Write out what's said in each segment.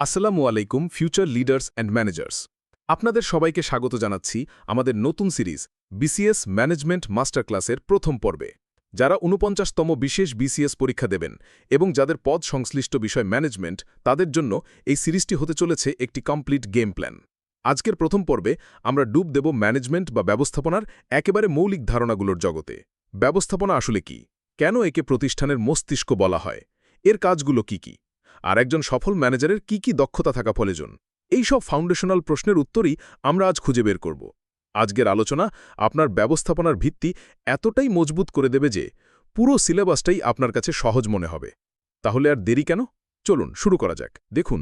আসসালামু আলাইকুম future leaders and managers আপনাদের সবাইকে স্বাগত জানাচ্ছি আমাদের নতুন সিরিজ বিসিএস ম্যানেজমেন্ট মাস্টার ক্লাসের প্রথম পর্বে। যারা উনপঞ্চাশতম বিশেষ বিসিএস পরীক্ষা দেবেন এবং যাদের পদ সংশ্লিষ্ট বিষয় ম্যানেজমেন্ট তাদের জন্য এই সিরিজটি হতে চলেছে একটি কমপ্লিট গেম প্ল্যান আজকের প্রথম পর্বে আমরা ডুব দেব ম্যানেজমেন্ট বা ব্যবস্থাপনার একেবারে মৌলিক ধারণাগুলোর জগতে। ব্যবস্থাপনা আসলে কি? কেন একে প্রতিষ্ঠানের মস্তিষ্ক বলা হয়? এর কাজগুলো কি কি? আর একজন সফল ম্যানেজারের কি কি দক্ষতা থাকা প্রয়োজন? এই সব ফাউন্ডেশনাল প্রশ্নের উত্তরই আমরা আজ খুঁজে বের করব। আজকের আলোচনা আপনার ব্যবস্থাপনার ভিত্তি এতটাই মজবুত করে দেবে যে পুরো সিলেবাসটাই আপনার কাছে সহজ মনে হবে। তাহলে আর দেরি কেন? চলুন, শুরু করা যাক। দেখুন,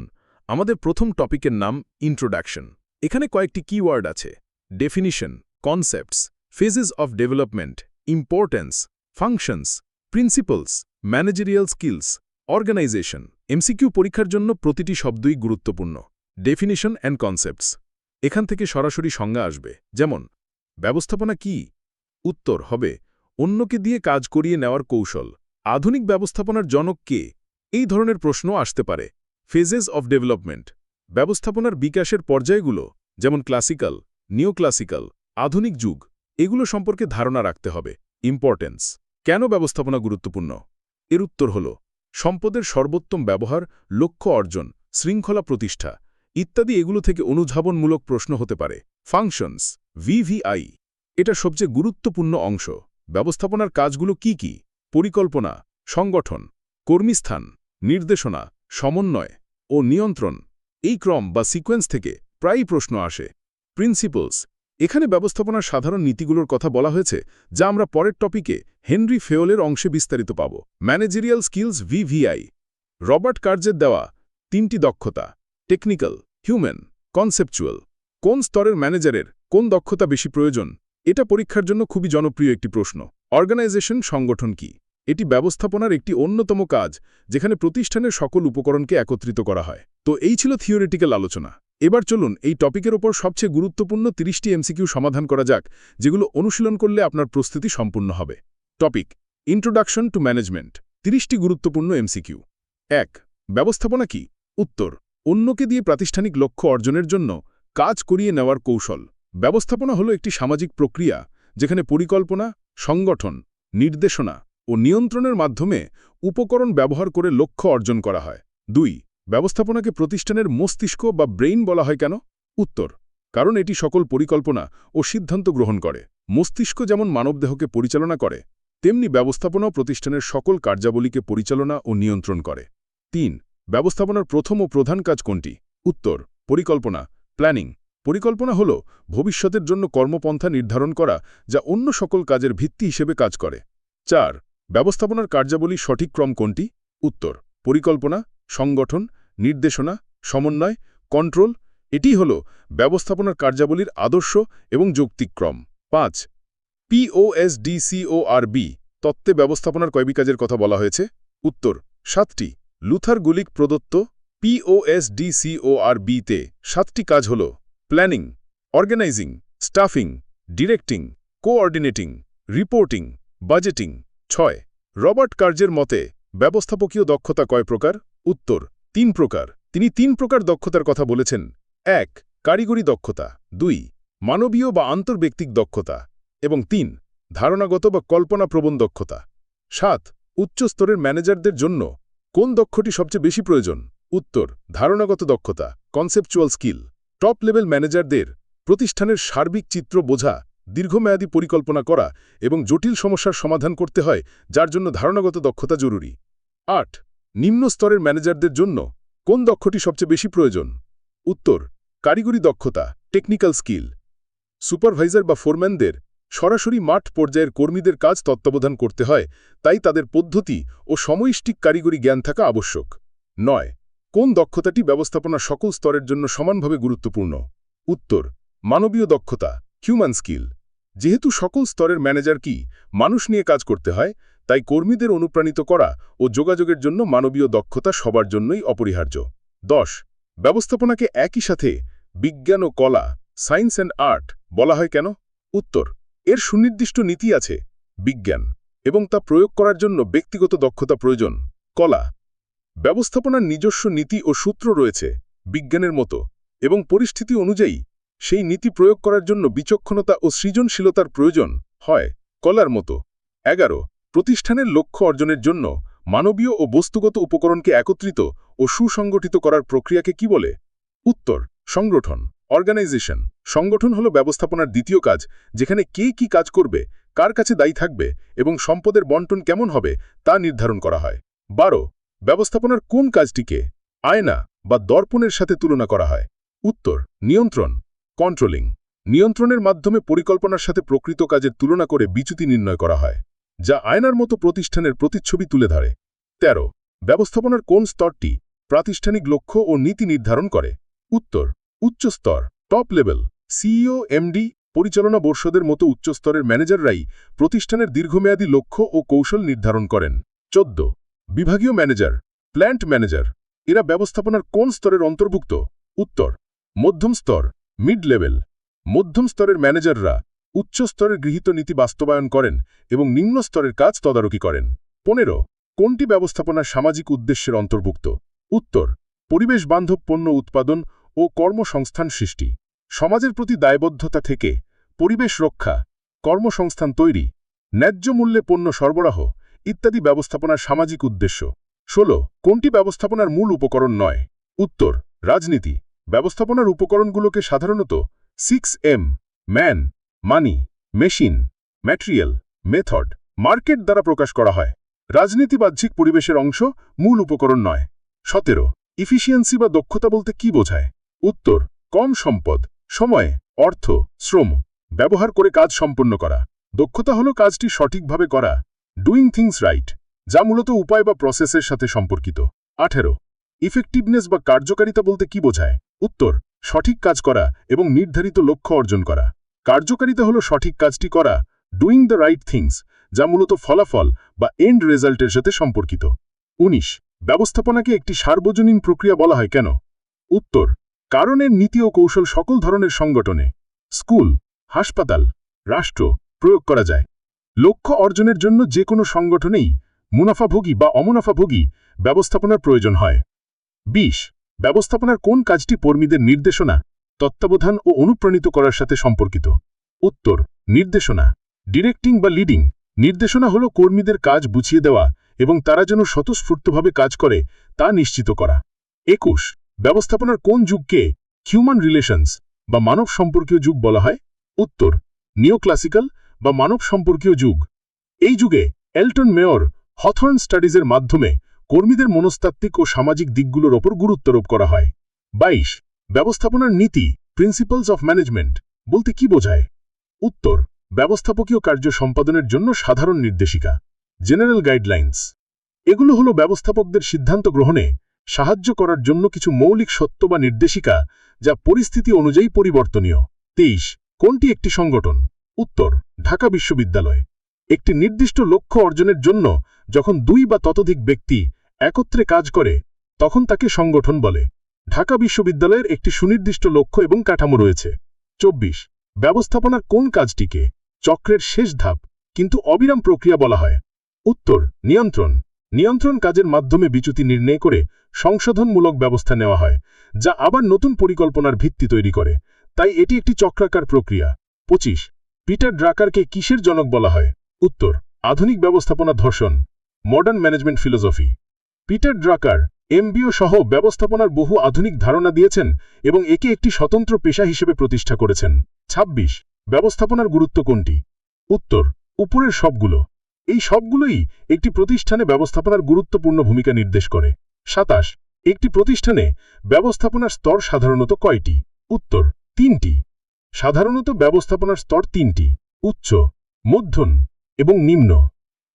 আমাদের প্রথম টপিকের নাম ইন্ট্রোডাকশন এখানে কয়েকটি কিওয়ার্ড আছে। Definition concepts phases of development importance functions principles managerial skills organisation MCQ পরীক্ষার জন্য প্রতিটি শব্দই গুরুত্বপূর্ণ। ডেফিনিশন অ্যান্ড কনসেপ্টস এখান থেকে সরাসরি সংজ্ঞা আসবে। যেমন, ব্যবস্থাপনা কি? উত্তর, হবে, অন্যকে দিয়ে কাজ করিয়ে নেওয়ার কৌশল। আধুনিক ব্যবস্থাপনার জনক কে? এই ধরনের প্রশ্ন আসতে পারে। ফেজেস অফ ডেভেলপমেন্ট ব্যবস্থাপনার বিকাশের পর্যায়গুলো, যেমন ক্লাসিক্যাল নিওক্লাসিক্যাল আধুনিক যুগ, এগুলো সম্পর্কে ধারণা রাখতে হবে। ইম্পর্টেন্স কেন ব্যবস্থাপনা গুরুত্বপূর্ণ? এর উত্তর হল সম্পদের সর্বোত্তম ব্যবহার, লক্ষ্য অর্জন, শৃঙ্খলা প্রতিষ্ঠা, ইত্যাদি এগুলো থেকে অনুধাবনমূলক প্রশ্ন হতে পারে। ফাংশনস ভিভিআই এটা সবচেয়ে গুরুত্বপূর্ণ অংশ। ব্যবস্থাপনার কাজগুলো কি কি? পরিকল্পনা, সংগঠন, কর্মীস্থান, নির্দেশনা, সমন্বয় ও নিয়ন্ত্রণ। এই ক্রম বা সিকোয়েন্স থেকে প্রায়ই প্রশ্ন আসে। প্রিন্সিপলস এখানে ব্যবস্থাপনার সাধারণ নীতিগুলোর কথা বলা হয়েছে, যা আমরা পরের টপিকে হেনরি ফেওলের অংশে বিস্তারিত পাব। Managerial skills VVI. রবার্ট কার্জের দেওয়া তিনটি দক্ষতা। Technical, human, conceptual. কোন স্তরের ম্যানেজারের কোন দক্ষতা বেশি প্রয়োজন? এটা পরীক্ষার জন্য খুবই জনপ্রিয় একটি প্রশ্ন। অর্গানাইজেশন সংগঠন কি? এটি ব্যবস্থাপনার একটি অন্যতম কাজ, যেখানে প্রতিষ্ঠানের সকল উপকরণকে একত্রিত করা হয়। তো এই ছিল থিওরিটিক্যাল আলোচনা। এবার চলুন এই টপিকের ওপর সবচেয়ে গুরুত্বপূর্ণ তিরিশটি এমসিকিউ সমাধান করা যাক, যেগুলো অনুশীলন করলে আপনার প্রস্তুতি সম্পূর্ণ হবে। টপিক ইন্ট্রোডাকশন টু ম্যানেজমেন্ট তিরিশটি গুরুত্বপূর্ণ এমসিকিউ। এক, ব্যবস্থাপনা কি? উত্তর, অন্যকে দিয়ে প্রাতিষ্ঠানিক লক্ষ্য অর্জনের জন্য কাজ করিয়ে নেওয়ার কৌশল। ব্যবস্থাপনা হল একটি সামাজিক প্রক্রিয়া, যেখানে পরিকল্পনা, সংগঠন, নির্দেশনা ও নিয়ন্ত্রণের মাধ্যমে উপকরণ ব্যবহার করে লক্ষ্য অর্জন করা হয়। দুই ব্যবস্থাপনাকে প্রতিষ্ঠানের মস্তিষ্ক বা ব্রেইন বলা হয় কেন? উত্তর, কারণ এটি সকল পরিকল্পনা ও সিদ্ধান্ত গ্রহণ করে। মস্তিষ্ক যেমন মানবদেহকে পরিচালনা করে, তেমনি ব্যবস্থাপনাও প্রতিষ্ঠানের সকল কার্যাবলীকে পরিচালনা ও নিয়ন্ত্রণ করে। তিন, ব্যবস্থাপনার প্রথম ও প্রধান কাজ কোনটি? উত্তর, পরিকল্পনা, প্ল্যানিং। পরিকল্পনা হল ভবিষ্যতের জন্য কর্মপন্থা নির্ধারণ করা যা অন্য সকল কাজের ভিত্তি হিসেবে কাজ করে। চার, ব্যবস্থাপনার কার্যাবলী সঠিক ক্রম কোনটি? উত্তর, পরিকল্পনা সংগঠন, নির্দেশনা, সমন্বয়, কন্ট্রোল এটি হল ব্যবস্থাপনার কার্যাবলীর আদর্শ এবং যৌক্তিক্রম। পাঁচ পিওএসডিসিওআরবি তত্ত্বে ব্যবস্থাপনার কয়বি কাজের কথা বলা হয়েছে? উত্তর, সাতটি, লুথার গুলিক প্রদত্ত পিওএসডিসিওআরবিতে সাতটি কাজ হল planning, organising, staffing, directing, coordinating, reporting, budgeting. ছয়, রবার্ট কার্জের মতে ব্যবস্থাপকীয় দক্ষতা কয় প্রকার? উত্তর, তিন প্রকার। তিনি তিন প্রকার দক্ষতার কথা বলেছেন। এক, কারিগরি দক্ষতা। দুই, মানবীয় বা আন্তর্ব্যক্তিক দক্ষতা। এবং তিন, ধারণাগত বা কল্পনাপ্রবণ দক্ষতা। সাত উচ্চস্তরের ম্যানেজারদের জন্য কোন দক্ষটি সবচেয়ে বেশি প্রয়োজন? উত্তর, ধারণাগত দক্ষতা কনসেপচুয়াল স্কিল টপ লেভেল ম্যানেজারদের প্রতিষ্ঠানের সার্বিক চিত্র বোঝা, দীর্ঘমেয়াদী পরিকল্পনা করা এবং জটিল সমস্যার সমাধান করতে হয়, যার জন্য ধারণাগত দক্ষতা জরুরি। আট নিম্ন স্তরের ম্যানেজারদের জন্য কোন দক্ষটি সবচেয়ে বেশি প্রয়োজন? উত্তর, কারিগরি দক্ষতা টেকনিক্যাল স্কিল সুপারভাইজার বা ফোরম্যানদের সরাসরি মাঠ পর্যায়ের কর্মীদের কাজ তত্ত্বাবধান করতে হয়, তাই তাদের পদ্ধতি ও সময়িষ্টিক কারিগরি জ্ঞান থাকা আবশ্যক। নয়, কোন দক্ষতাটি ব্যবস্থাপনার সকল স্তরের জন্য সমানভাবে গুরুত্বপূর্ণ? উত্তর, মানবীয় দক্ষতা হিউম্যান স্কিল যেহেতু সকল স্তরের ম্যানেজার কি, মানুষ নিয়ে কাজ করতে হয়, তাই কর্মীদের অনুপ্রাণিত করা ও যোগাযোগের জন্য মানবীয় দক্ষতা সবার জন্যই অপরিহার্য। দশ, ব্যবস্থাপনাকে একই সাথে বিজ্ঞান ও কলা, সায়েন্স অ্যান্ড আর্ট বলা হয় কেন? উত্তর, এর সুনির্দিষ্ট নীতি আছে, বিজ্ঞান, এবং তা প্রয়োগ করার জন্য ব্যক্তিগত দক্ষতা প্রয়োজন। কলা, ব্যবস্থাপনার নিজস্ব নীতি ও সূত্র রয়েছে, বিজ্ঞানের মতো, এবং পরিস্থিতি অনুযায়ী সেই নীতি প্রয়োগ করার জন্য বিচক্ষণতা ও সৃজনশীলতার প্রয়োজন হয় কলার মতো। এগারো, প্রতিষ্ঠানের লক্ষ্য অর্জনের জন্য মানবীয় ও বস্তুগত উপকরণকে একত্রিত ও সুসংগঠিত করার প্রক্রিয়াকে কি বলে? উত্তর, সংগঠন অর্গানাইজেশন সংগঠন হল ব্যবস্থাপনার দ্বিতীয় কাজ, যেখানে কে কি কাজ করবে, কার কাছে দায়ী থাকবে এবং সম্পদের বন্টন কেমন হবে তা নির্ধারণ করা হয়। বারো, ব্যবস্থাপনার কোন কাজটিকে আয়না বা দর্পণের সাথে তুলনা করা হয়। উত্তর, নিয়ন্ত্রণ। কন্ট্রোলিং, নিয়ন্ত্রণের মাধ্যমে পরিকল্পনার সাথে প্রকৃত কাজের তুলনা করে বিচ্যুতি নির্ণয় করা হয়, যা আয়নার মতো প্রতিষ্ঠানের প্রতিচ্ছবি তুলে ধরে। ১৩ ব্যবস্থাপনার কোন স্তরটি প্রাতিষ্ঠানিক লক্ষ্য ও নীতি নির্ধারণ করে? উত্তর, উচ্চ স্তর, টপ লেভেল, সিইও, এমডি, পরিচালনা পর্ষদের মতো উচ্চস্তরের ম্যানেজাররাই প্রতিষ্ঠানের দীর্ঘমেয়াদী লক্ষ্য ও কৌশল নির্ধারণ করেন। চোদ্দ, বিভাগীয় ম্যানেজার, প্ল্যান্ট ম্যানেজার, এরা ব্যবস্থাপনার কোন স্তরের অন্তর্ভুক্ত? উত্তর, মধ্যম স্তর মিড লেভেল। মধ্যম স্তরের ম্যানেজাররা উচ্চ স্তরের গৃহীত নীতি বাস্তবায়ন করেন এবং নিম্ন স্তরের কাজ তদারকি করেন। পনেরো, কোনটি ব্যবস্থাপনার সামাজিক উদ্দেশ্যের অন্তর্ভুক্ত? উত্তর, পরিবেশ বান্ধব পণ্য উৎপাদন ও কর্মসংস্থান সৃষ্টি। সমাজের প্রতি দায়বদ্ধতা থেকে পরিবেশ রক্ষা, কর্মসংস্থান তৈরি, ন্যায্য মূল্যে পণ্য সরবরাহ ইত্যাদি ব্যবস্থাপনার সামাজিক উদ্দেশ্য। ১৬ কোনটি ব্যবস্থাপনার মূল উপকরণ নয়? উত্তর, রাজনীতি। ব্যবস্থাপনার উপকরণগুলোকে সাধারণত six M man money machine material method market দ্বারা প্রকাশ করা হয়। রাজনীতি বাহ্যিক পরিবেশের অংশ মূল উপকরণ নয়। সতেরো ইফিসিয়েন্সি বা দক্ষতা বলতে কি বোঝায়? উত্তর, কম সম্পদ, সময়, অর্থ, শ্রম, ব্যবহার করে কাজ সম্পন্ন করা। দক্ষতা হল কাজটি সঠিকভাবে করা ডুইং থিংস রাইট যা মূলত উপায় বা প্রসেসের সাথে সম্পর্কিত। আঠেরো ইফেক্টিভনেস বা কার্যকারিতা বলতে কি বোঝায়? উত্তর, সঠিক কাজ করা এবং নির্ধারিত লক্ষ্য অর্জন করা। কার্যকারিতা হল সঠিক কাজটি করা ডুইং দ্য রাইট থিংস যা মূলত ফলাফল বা এন্ড রেজাল্টের সাথে সম্পর্কিত। ১৯ ব্যবস্থাপনাকে একটি সার্বজনীন প্রক্রিয়া বলা হয় কেন? উত্তর কারণের নীতি ও কৌশল সকল ধরনের সংগঠনে, স্কুল, হাসপাতাল, রাষ্ট্র প্রয়োগ করা যায়। লক্ষ্য অর্জনের জন্য যে কোনো সংগঠনেই মুনাফাভোগী বা অমুনাফাভোগী ব্যবস্থাপনার প্রয়োজন হয়। ২০ ব্যবস্থাপনার কোন কাজটি কর্মীদের নির্দেশনা, তত্ত্বাবধান ও অনুপ্রাণিত করার সাথে সম্পর্কিত? উত্তর, নির্দেশনা। ডিরেক্টিং বা লিডিং। নির্দেশনা হল কর্মীদের কাজ বুঝিয়ে দেওয়া এবং তারা যেন স্বতঃস্ফূর্তভাবে কাজ করে তা নিশ্চিত করা। একুশ, ব্যবস্থাপনার কোন যুগকে হিউম্যান রিলেশনস বা মানব সম্পর্কীয় যুগ বলা হয়? উত্তর নিওক্লাসিক্যাল বা মানব সম্পর্কীয় যুগ। এই যুগে এলটন মেয়র হথর্ন স্টাডিজের মাধ্যমে কর্মীদের মনস্তাত্ত্বিক ও সামাজিক দিকগুলোর ওপর গুরুত্বারোপ করা হয়। ২২ ব্যবস্থাপনার নীতি প্রিন্সিপালস অফ ম্যানেজমেন্ট বলতে কি বোঝায়? উত্তর, ব্যবস্থাপকীয় কার্য সম্পাদনের জন্য সাধারণ নির্দেশিকা জেনারেল গাইডলাইন্স এগুলো হলো ব্যবস্থাপকদের সিদ্ধান্ত গ্রহণে সাহায্য করার জন্য কিছু মৌলিক সত্য বা নির্দেশিকা যা পরিস্থিতি অনুযায়ী পরিবর্তনীয়। তেইশ, কোনটি একটি সংগঠন? উত্তর, ঢাকা বিশ্ববিদ্যালয়। একটি নির্দিষ্ট লক্ষ্য অর্জনের জন্য যখন দুই বা ততোধিক ব্যক্তি একত্রে কাজ করে, তখন তাকে সংগঠন বলে। ঢাকা বিশ্ববিদ্যালয়ের একটি সুনির্দিষ্ট লক্ষ্য এবং কাঠামো রয়েছে। চব্বিশ, ব্যবস্থাপনার কোন কাজটিকে? চক্রের শেষ ধাপ, কিন্তু অবিরাম প্রক্রিয়া বলা হয়। উত্তর, নিয়ন্ত্রণ। নিয়ন্ত্রণ কাজের মাধ্যমে বিচ্যুতি নির্ণয় করে সংশোধনমূলক ব্যবস্থা নেওয়া হয়, যা আবার নতুন পরিকল্পনার ভিত্তি তৈরি করে। তাই এটি একটি চক্রাকার প্রক্রিয়া। ২৫ পিটার ড্রাকারকে কিসের জনক বলা হয়? উত্তর, আধুনিক ব্যবস্থাপনা ধর্ষণ। Modern management philosophy. Peter Drucker, MBO সহ ব্যবস্থাপনার বহু আধুনিক ধারণা দিয়েছেন এবং একে একটি স্বতন্ত্র পেশা হিসেবে প্রতিষ্ঠা করেছেন। ২৬ ব্যবস্থাপনার গুরুত্ব কোনটি? উত্তর, উপরের সবগুলো। এই সবগুলোই একটি প্রতিষ্ঠানে ব্যবস্থাপনার গুরুত্বপূর্ণ ভূমিকা নির্দেশ করে। সাতাশ, একটি প্রতিষ্ঠানে ব্যবস্থাপনার স্তর সাধারণত কয়টি? উত্তর, তিনটি। সাধারণত ব্যবস্থাপনার স্তর তিনটি, উচ্চ মধ্যন এবং নিম্ন।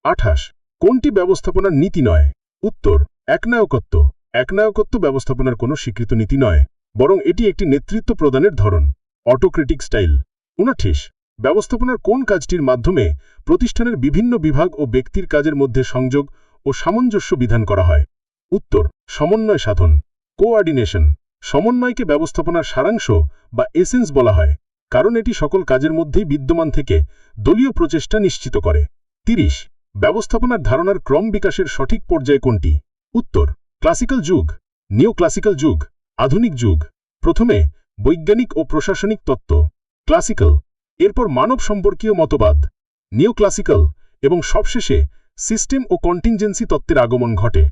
আঠাশ, কোনটি ব্যবস্থাপনার নীতি নয়? উত্তর, একনায়কত্ব। একনায়কত্ব ব্যবস্থাপনার কোনো স্বীকৃত নীতি নয়, বরং এটি একটি নেতৃত্ব প্রদানের ধরন, অটোক্রেটিক স্টাইল। উনাঠিশ ব্যবস্থাপনার কোন কাজটির মাধ্যমে প্রতিষ্ঠানের বিভিন্ন বিভাগ ও ব্যক্তির কাজের মধ্যে সংযোগ ও সামঞ্জস্য বিধান করা হয়? উত্তর, সমন্বয় সাধন, কোঅর্ডিনেশন। সমন্বয়কে ব্যবস্থাপনার সারাংশ বা এসেন্স বলা হয়, কারণ এটি সকল কাজের মধ্যেই বিদ্যমান থেকে দলীয় প্রচেষ্টা নিশ্চিত করে। ৩০ ব্যবস্থাপনার ধারণার ক্রম বিকাশের সঠিক পর্যায় কোনটি? উত্তর, ক্লাসিক্যাল যুগ নিও ক্লাসিক্যাল যুগ, আধুনিক যুগ। প্রথমে, বৈজ্ঞানিক ও প্রশাসনিক তত্ত্ব, ক্লাসিক্যাল। এরপর মানব সম্পর্কীয় মতবাদ নিও ক্লাসিক্যাল এবং সবশেষে সিস্টেম ও কন্টিনজেন্সি তত্ত্বের আগমন ঘটে।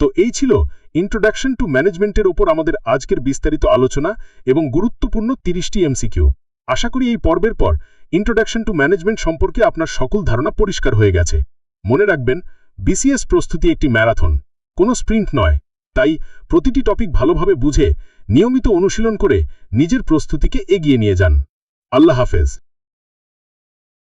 তো এই ছিল ইন্ট্রোডাকশন টু ম্যানেজমেন্টের ওপর আমাদের আজকের বিস্তারিত আলোচনা এবং গুরুত্বপূর্ণ তিরিশটি এমসিকিউ। আশা করি এই পর্বের পর ইন্ট্রোডাকশন টু ম্যানেজমেন্ট সম্পর্কে আপনার সকল ধারণা পরিষ্কার হয়ে গেছে। মনে রাখবেন বিসিএস প্রস্তুতি একটি ম্যারাথন, কোনো স্প্রিন্ট নয়। তাই প্রতিটি টপিক ভালোভাবে বুঝে, নিয়মিত অনুশীলন করে নিজের প্রস্তুতিকে এগিয়ে নিয়ে যান। আল্লাহ হাফেজ।